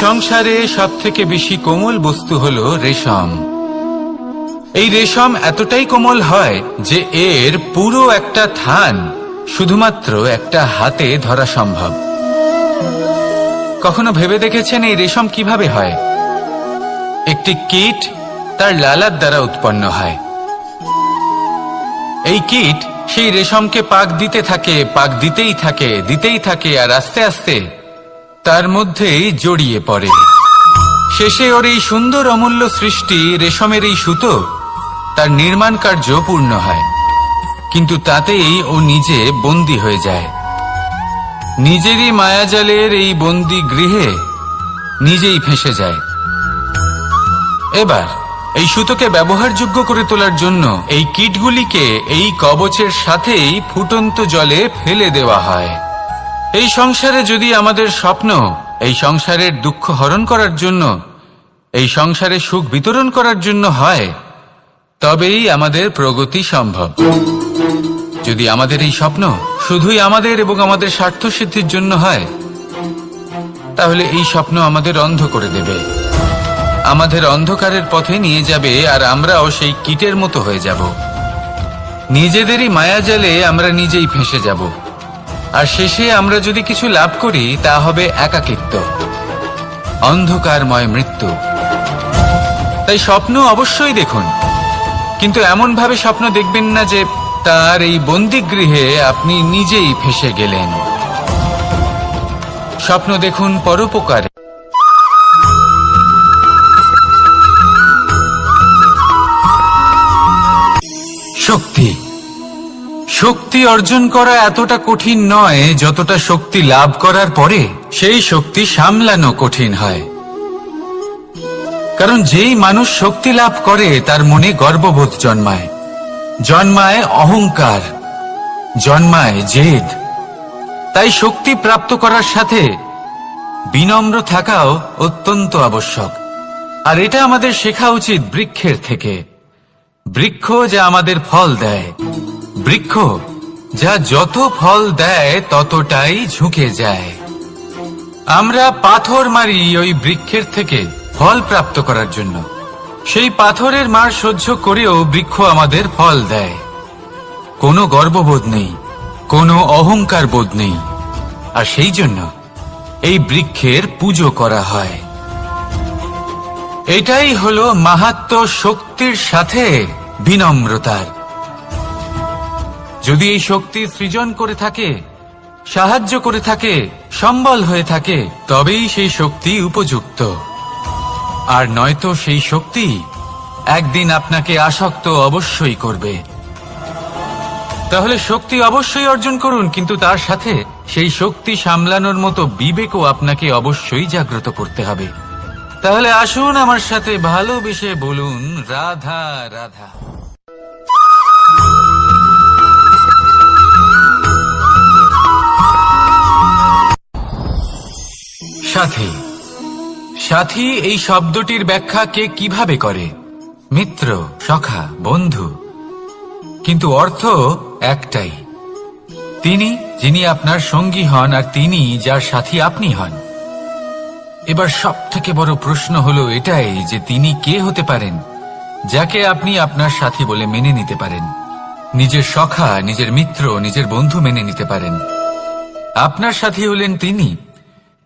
সংসারে সব থেকে বেশি কোমল বস্তু হল রেশম। এই রেশম এতটাই কোমল হয় যে এর পুরো একটা থান শুধুমাত্র একটা হাতে ধরা সম্ভব। কখনো ভেবে দেখেছেন এই রেশম কীভাবে হয়? একটি কীট তার লালার দ্বারা উৎপন্ন হয়। এই কীট সেই রেশমকে পাক দিতে থাকে, পাক দিতেই থাকে দিতেই থাকে আর আস্তে আস্তে তার মধ্যেই জড়িয়ে পড়ে। শেষে ওর এই সুন্দর অমূল্য সৃষ্টি রেশমের এই সুতো তার নির্মাণ কার্য পূর্ণ হয়। কিন্তু তাতেই ও নিজে বন্দী হয়ে যায়। নিজেরই মায়াজালের এই বন্দি গৃহে নিজেই ফেসে যায়। এবার এই সুতোকে ব্যবহারযোগ্য করে তোলার জন্য এই কিটগুলিকে এই কবচের সাথেই ফুটন্ত জলে ফেলে দেওয়া হয়। এই সংসারে যদি আমাদের স্বপ্ন, এই সংসারের দুঃখ হরণ করার জন্য, এই সংসারে সুখ বিতরণ করার জন্য হয়, তবেই আমাদের প্রগতি সম্ভব। যদি আমাদের এই স্বপ্ন শুধুই আমাদের এবং আমাদের স্বার্থ সিদ্ধির জন্য হয়, তাহলে এই স্বপ্ন আমাদের অন্ধ করে দেবে। আমাদের অন্ধকারের পথে নিয়ে যাবে আর আমরাও সেই কীটের মতো হয়ে যাব। নিজেদেরই মায়া মায়াজালে আমরা নিজেই ফেঁসে যাব। আর শেষে আমরা যদি কিছু লাভ করি, তা হবে একাকিত্ব, অন্ধকারময় মৃত্যু। তাই স্বপ্ন অবশ্যই দেখুন। কিন্তু এমন ভাবে স্বপ্ন দেখবেন না যে তার এই বন্দিগৃহে আপনি নিজেই ফেসে গেলেন। স্বপ্ন দেখুন পরোপকারে। শক্তি। শক্তি অর্জন করা এতটা কঠিন নয়, যতটা শক্তি লাভ করার পরে সেই শক্তি সামলানো কঠিন হয়। কারণ যেই মানুষ শক্তি লাভ করে, তার মনে গর্ববোধ জন্মায়। জন্মায় অহংকার, জন্মায় জেদ। তাই শক্তি প্রাপ্ত করার সাথে বিনম্র থাকাও অত্যন্ত আবশ্যক। আর এটা আমাদের শেখা উচিত বৃক্ষের থেকে। বৃক্ষ যা আমাদের ফল দেয়। বৃক্ষ, যা যত ফল দেয় ততটাই ঝুঁকে যায়। আমরা পাথর মারি ওই বৃক্ষের থেকে ফল প্রাপ্ত করার জন্য। সেই পাথরের মার সহ্য করেও বৃক্ষ আমাদের ফল দেয়। কোনো গর্ববোধ নেই, কোনো অহংকার বোধ নেই। আর সেই জন্য এই বৃক্ষের পুজো করা হয়। এটাই হলো মাহাত্ম শক্তির সাথে বিনম্রতার। যদি এই শক্তি সৃজন করে থাকে, সাহায্য করে থাকে, সম্বল হয়ে থাকে, তবেই সেই শক্তি উপযুক্ত। আর নয়তো সেই শক্তি একদিন আপনাকে আসক্ত অবশ্যই করবে। তাহলে শক্তি অবশ্যই অর্জন করুন, কিন্তু তার সাথে সেই শক্তি সামলানোর মতো বিবেকও আপনাকে অবশ্যই জাগ্রত করতে হবে। তাহলে আসুন আমার সাথে ভালোবেসে বলুন, রাধা রাধা। সাথী। সাথী, এই শব্দটির ব্যাখ্যা কে কীভাবে করে? মিত্র, সখা, বন্ধু। কিন্তু অর্থ একটাই। তিনি, যিনি আপনার সঙ্গী হন আর তিনি যার সাথী আপনি হন। এবার সব থেকে বড় প্রশ্ন হলো এটাই যে তিনি কে হতে পারেন, যাকে আপনি আপনার সাথী বলে মেনে নিতে পারেন। নিজের সখা, নিজের মিত্র, নিজের বন্ধু মেনে নিতে পারেন। আপনার সাথী হলেন তিনি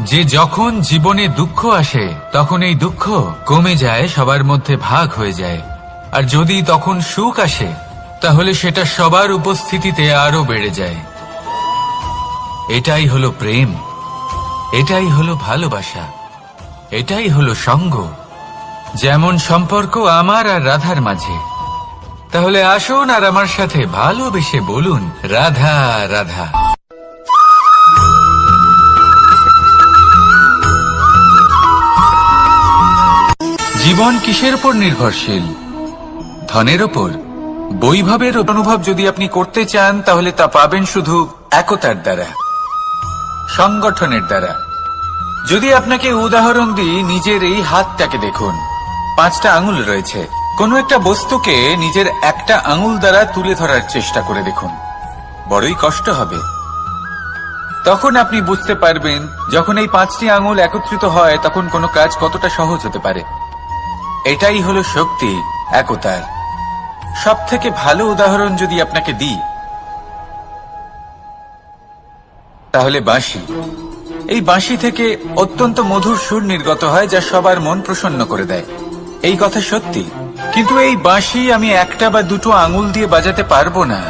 যে যখন জীবনে দুঃখ আসে, তখন এই দুঃখ কমে যায়, সবার মধ্যে ভাগ হয়ে যায়। আর যদি তখন সুখ আসে, তাহলে সেটা সবার উপস্থিতিতে আরও বেড়ে যায়। এটাই হলো প্রেম। এটাই হলো ভালোবাসা। এটাই হলো সঙ্গ। যেমন সম্পর্ক আমার আর রাধার মাঝে। তাহলে আসুন আর আমার সাথে ভালোবেসে বলুন, রাধা রাধা। জীবন কিসের উপর নির্ভরশীল? ধনের ওপর বৈভবের অনুভব যদি আপনি করতে চান, তাহলে তা পাবেন শুধু একতার দ্বারা, সংগঠনের দ্বারা। যদি আপনাকে উদাহরণ দিই, নিজের এই হাতটাকে দেখুন। পাঁচটা আঙুল রয়েছে। কোনো একটা বস্তুকে নিজের একটা আঙুল দ্বারা তুলে ধরার চেষ্টা করে দেখুন। বড়ই কষ্ট হবে। তখন আপনি বুঝতে পারবেন, যখন এই পাঁচটি আঙুল একত্রিত হয়, তখন কোনো কাজ কতটা সহজ হতে পারে। এটাই হলো শক্তি, একতার। সব থেকে ভালো উদাহরণ যদি আপনাকে দিই, তাহলে বাঁশি। এই বাঁশি থেকে অত্যন্ত মধুর সুর নির্গত হয় যা সবার মন প্রসন্ন করে দেয়। এই কথা সত্যি। কিন্তু এই বাঁশি আমি একটা বা দুটো আঙুল দিয়ে বাজাতে পারব না।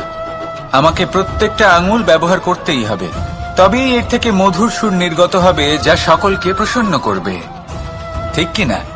আমাকে প্রত্যেকটা আঙুল ব্যবহার করতেই হবে। তবেই এর থেকে মধুর সুর নির্গত হবে যা সকলকে প্রসন্ন করবে। ঠিক কিনা?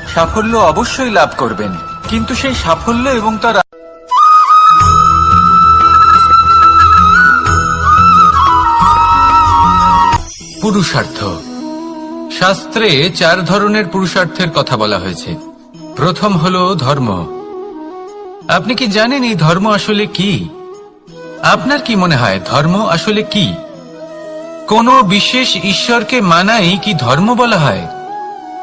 সাফল্য অবশ্যই লাভ করবেন। কিন্তু সেই সাফল্য এবং তার পুরুষার্থ। শাস্ত্রে চার ধরনের পুরুষার্থের কথা বলা হয়েছে। প্রথম হলো ধর্ম। আপনি কি জানেন এই ধর্ম আসলে কি? আপনার কি মনে হয় ধর্ম আসলে কি? কোনো বিশেষ ঈশ্বরকে মানাই কি ধর্ম বলা হয়?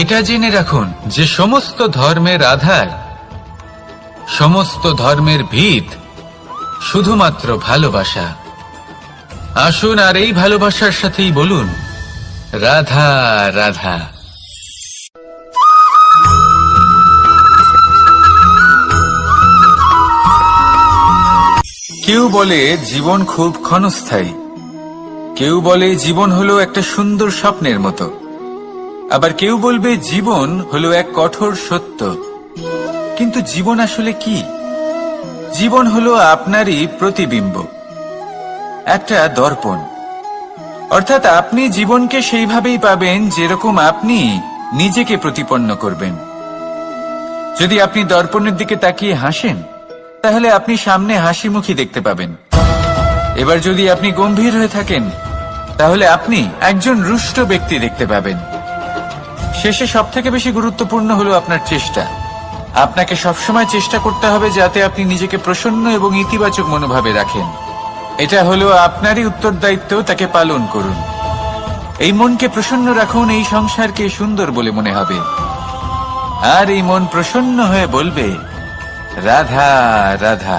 এটা জেনে রাখুন যে সমস্ত ধর্মের আধার, সমস্ত ধর্মের ভিত শুধুমাত্র ভালোবাসা। আসুন আর এই ভালোবাসার সাথেই বলুন, রাধা রাধা। কেউ বলে জীবন খুব ক্ষণস্থায়ী, কেউ বলে জীবন হলো একটা সুন্দর স্বপ্নের মতো। আবার কেউ বলবে, জীবন হলো এক কঠোর সত্য। কিন্তু জীবন আসলে কি? জীবন হলো আপনারই প্রতিবিম্ব। একটা দর্পণ। অর্থাৎ আপনি জীবনকে সেইভাবেই পাবেন যেরকম আপনি নিজেকে প্রতিপন্ন করবেন। যদি আপনি দর্পণের দিকে তাকিয়ে হাসেন, তাহলে আপনি সামনে হাসি মুখী দেখতে পাবেন। এবার যদি আপনি গম্ভীর হয়ে থাকেন, তাহলে আপনি একজন রুষ্ট ব্যক্তি দেখতে পাবেন। শেষে সব থেকে বেশি গুরুত্বপূর্ণ হলো আপনার চেষ্টা। আপনাকে সবসময় চেষ্টা করতে হবে যাতে আপনি নিজেকে প্রসন্ন এবং ইতিবাচক মনোভাবে রাখেন। এটা হলো আপনারই উত্তরদায়িত্ব, তাকে পালন করুন। এই মনকে প্রসন্ন রাখুন, এই সংসারকে সুন্দর বলে মনে হবে। আর এই মন প্রসন্ন হয়ে বলবে, রাধা রাধা।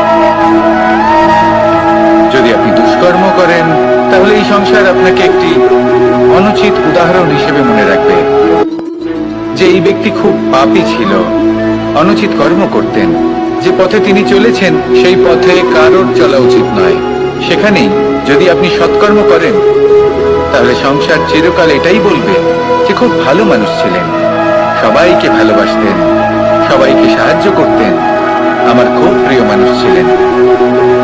দুষ্কর্ম করেন, তাহলে এই সংসার আপনাকে একটি অনুচিত উদাহরণ হিসেবে মনে রাখবে। যে এই ব্যক্তি খুব পাপী ছিল, অনুচিত কর্ম করতেন, যে পথে তিনি চলেছেন, সেই পথে কারোর চলা উচিত নয়। সেখানেই যদি আপনি সৎকর্ম করেন, তাহলে সংসার চিরকাল এটাই বলবে যে খুব ভালো মানুষ ছিলেন। সবাইকে ভালোবাসতেন, সবাইকে সাহায্য করতেন। আমার খুব প্রিয় মানুষ ছিলেন।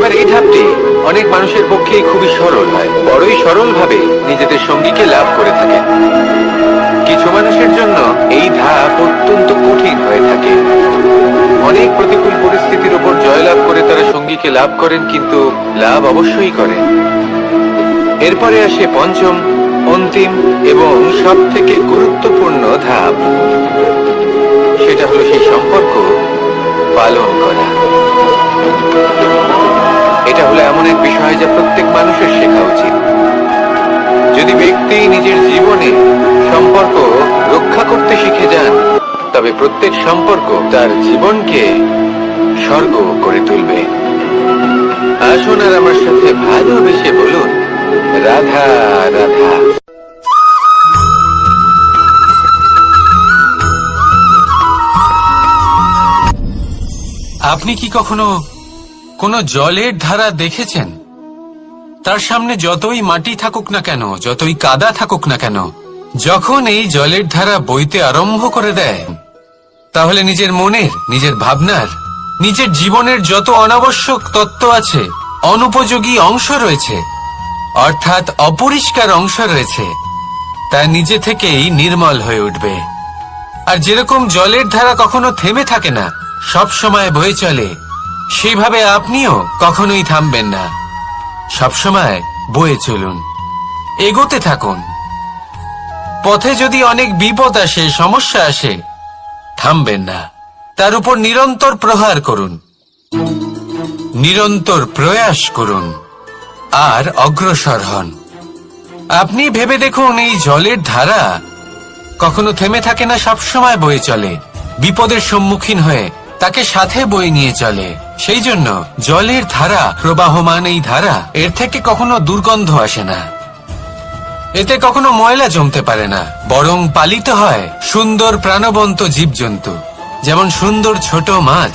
এবার এই ধাপটি অনেক মানুষের পক্ষেই খুবই সরল হয়। বড়ই সরল ভাবে নিজেদের সঙ্গীকে লাভ করে থাকে। কিছু মানুষের জন্য এই ধাপ অত্যন্ত কঠিন হয়ে থাকে। অনেক প্রতিকূল পরিস্থিতির উপর জয়লাভ করে তারা সঙ্গীকে লাভ করেন, কিন্তু লাভ অবশ্যই করে এরপরে আসে পঞ্চম, অন্তিম এবং সব থেকে গুরুত্বপূর্ণ ধাপ। সেটা হলো সেই সম্পর্ক পালন করা। এটা হলো এমন এক বিষয় যা প্রত্যেক মানুষের শেখা উচিত। যদি ব্যক্তি নিজের জীবনে সম্পর্ক রক্ষা করতে শিখে যান, তবে প্রত্যেক সম্পর্ক তার জীবনকে স্বর্গ করে তুলবে। আসুন আর আমার সাথে ভালোবেসে বলুন, রাধা রাধা। আপনি কি কখনো কোনো জলের ধারা দেখেছেন? তার সামনে যতই মাটি থাকুক না কেন, যতই কাদা থাকুক না কেন, যখন এই জলের ধারা বইতে আরম্ভ করে দেয়, তাহলে নিজের মনের, নিজের ভাবনার, নিজের জীবনের যত অনাবশ্যক তত্ত্ব আছে, অনুপযোগী অংশ রয়েছে, অর্থাৎ অপরিষ্কার অংশ রয়েছে, তা নিজে থেকেই নির্মল হয়ে উঠবে। আর যেরকম জলের ধারা কখনো থেমে থাকে না, সব সময় বয়ে চলে সেইভাবে আপনিও কখনোই থামবেন না। সবসময় বয়ে চলুন। এগোতে থাকুন। পথে যদি অনেক বিপদ আসে, সমস্যা আসে, থামবেন না। তার উপর নিরন্তর প্রহার করুন। নিরন্তর প্রয়াস করুন। আর অগ্রসর হন। আপনি ভেবে দেখুন, এই জলের ধারা কখনো থেমে থাকে না, সবসময় বয়ে চলে। বিপদের সম্মুখীন হয়ে তাকে সাথে বয়ে নিয়ে চলে। সেই জন্য জলের ধারা প্রবাহমান এই ধারা, এর থেকে কখনো দুর্গন্ধ আসে না। এতে কখনো ময়লা জমতে পারে না, বরং পালিত হয় সুন্দর প্রাণবন্ত জীবজন্তু, যেমন সুন্দর ছোট মাছ।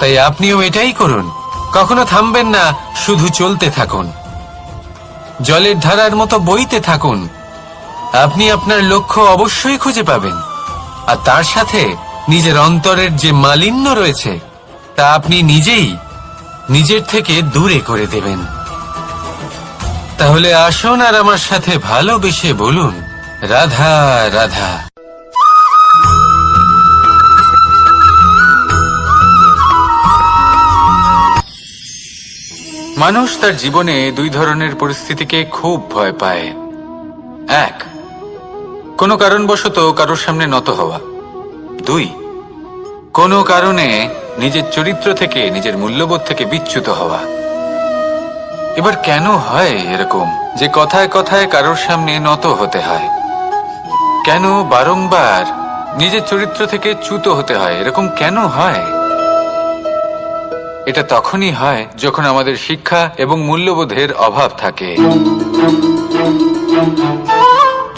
তাই আপনিও এটাই করুন, কখনো থামবেন না, শুধু চলতে থাকুন। জলের ধারার মতো বইতে থাকুন। আপনি আপনার লক্ষ্য অবশ্যই খুঁজে পাবেন, আর তার সাথে নিজের অন্তরের যে মালিন্য রয়েছে তা আপনি নিজেই নিজের থেকে দূরে করে দেবেন। তাহলে আসুন আর আমার সাথে ভালোবেসে বলুন, রাধা রাধা। মানুষ তার জীবনে দুই ধরনের পরিস্থিতিকে খুব ভয় পায়। এক, কোনো কারণবশত কারোর সামনে নত হওয়া। দুই, কোনো কারণে নিজের চরিত্র থেকে, নিজের মূল্যবোধ থেকে বিচ্যুত হওয়া। এবার কেন হয় এরকম যে কথায় কথায় কারোর সামনে নত হতে হয়? কেন বারংবার নিজের চরিত্র থেকে চ্যুত হতে হয়? এরকম কেন হয়? এটা তখনই হয় যখন আমাদের শিক্ষা এবং মূল্যবোধের অভাব থাকে।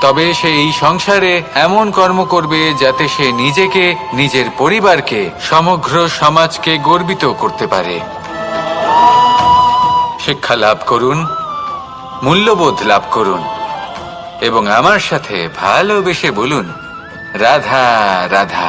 তবে সে এই সংসারে এমন কর্ম করবে যাতে সে নিজেকে, নিজের পরিবারকে, সমগ্র সমাজকে গর্বিত করতে পারে। শিক্ষা লাভ করুন, মূল্যবোধ লাভ করুন, এবং আমার সাথে ভালোবেসে বলুন, রাধা রাধা।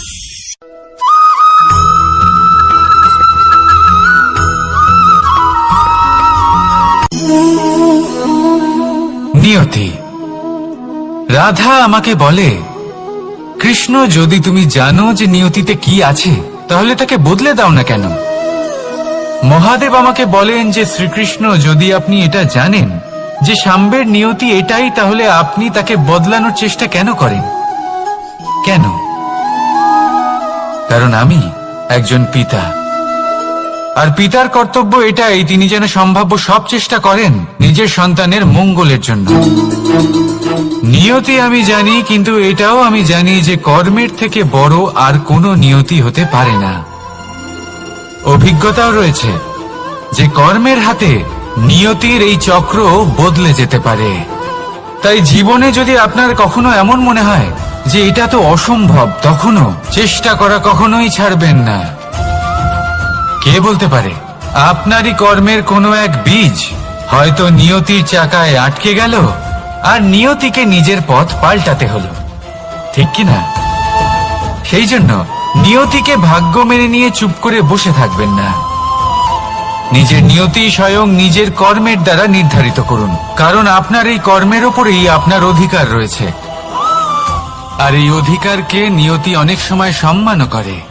নিয়তি। রাধা আমাকে বলে, কৃষ্ণ, যদি তুমি জানো যে নিয়তিতে কি আছে, তাহলে তাকে বদলে দাও না কেন? মহাদেব আমাকে বলেন যে, শ্রীকৃষ্ণ, যদি আপনি এটা জানেন, যে সাম্বের নিয়তি এটাই, তাহলে আপনি তাকে বদলানোর চেষ্টা কেন করেন? কেন? কারণ আমি একজন পিতা। আর পিতার কর্তব্য এটাই, তিনি যেন সম্ভাব্য সব চেষ্টা করেন নিজের সন্তানের মঙ্গলের জন্য। নিয়তি আমি জানি, কিন্তু এটাও আমি জানি যে কর্মের থেকে বড় আর কোনো নিয়তি হতে পারে না। অভিজ্ঞতাও রয়েছে যে কর্মের হাতে নিয়তির এই চক্র বদলে যেতে পারে। তাই জীবনে যদি আপনার কখনো এমন মনে হয় যে এটা তো অসম্ভব, তখনও চেষ্টা করা কখনোই ছাড়বেন না। কে বলতে পারে? আপনারই কর্মের কোনো এক বীজ হয়তো নিয়তির চাকায় আটকে গেল আর নিয়তিকে নিজের পথ পাল্টাতে হলো। ঠিক কি না? সেই জন্য নিয়তিকে ভাগ্য মেনে নিয়ে চুপ করে বসে থাকবেন না। নিজের নিয়তি স্বয়ং নিজের কর্মের দ্বারা নির্ধারিত করুন। কারণ আপনার এই কর্মের ওপরেই আপনার অধিকার রয়েছে। আর এই অধিকারকে নিয়তি অনেক সময় সম্মানও করে।